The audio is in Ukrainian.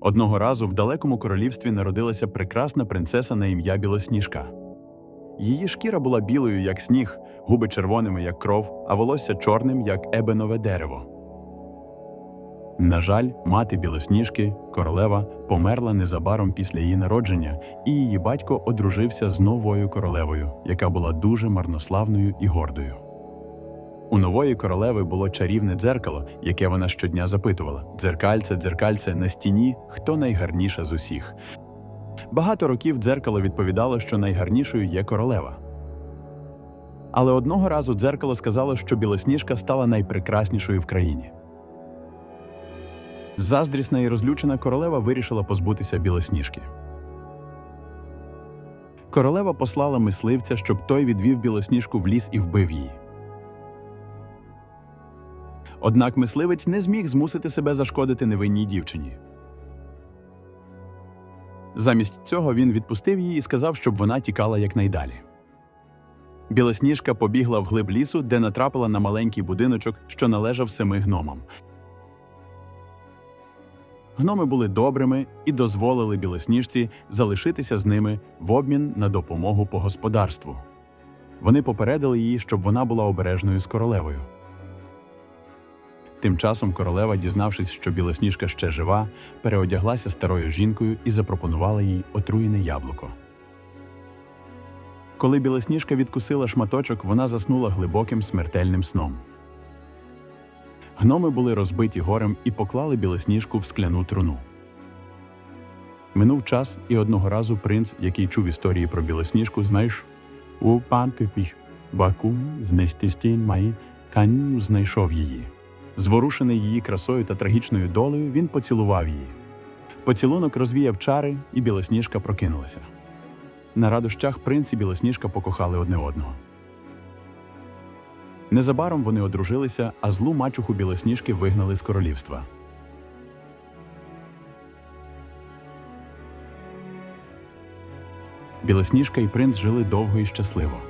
Одного разу в далекому королівстві народилася прекрасна принцеса на ім'я Білосніжка. Її шкіра була білою, як сніг, губи червоними, як кров, а волосся чорним, як ебенове дерево. На жаль, мати Білосніжки, королева, померла незабаром після її народження, і її батько одружився з новою королевою, яка була дуже марнославною і гордою. У нової королеви було чарівне дзеркало, яке вона щодня запитувала: дзеркальце, дзеркальце на стіні, хто найгарніша з усіх. Багато років дзеркало відповідало, що найгарнішою є королева. Але одного разу дзеркало сказало, що білосніжка стала найпрекраснішою в країні. Заздрісна і розлючена королева вирішила позбутися білосніжки. Королева послала мисливця, щоб той відвів білосніжку в ліс і вбив її. Однак мисливець не зміг змусити себе зашкодити невинній дівчині. Замість цього він відпустив її і сказав, щоб вона тікала якнайдалі. Білосніжка побігла вглиб лісу, де натрапила на маленький будиночок, що належав семи гномам. Гноми були добрими і дозволили білосніжці залишитися з ними в обмін на допомогу по господарству. Вони попередили її, щоб вона була обережною з королевою. Тим часом королева, дізнавшись, що білосніжка ще жива, переодяглася старою жінкою і запропонувала їй отруєне яблуко. Коли білосніжка відкусила шматочок, вона заснула глибоким смертельним сном. Гноми були розбиті горем і поклали білосніжку в скляну труну. Минув час, і одного разу принц, який чув історії про білосніжку, знаєш, у пан піпіш, баку знестістін май каню знайшов її. Зворушений її красою та трагічною долею, він поцілував її. Поцілунок розвіяв чари, і білосніжка прокинулася. На радощах принц і білосніжка покохали одне одного. Незабаром вони одружилися, а злу мачуху білосніжки вигнали з королівства. Білосніжка і принц жили довго і щасливо.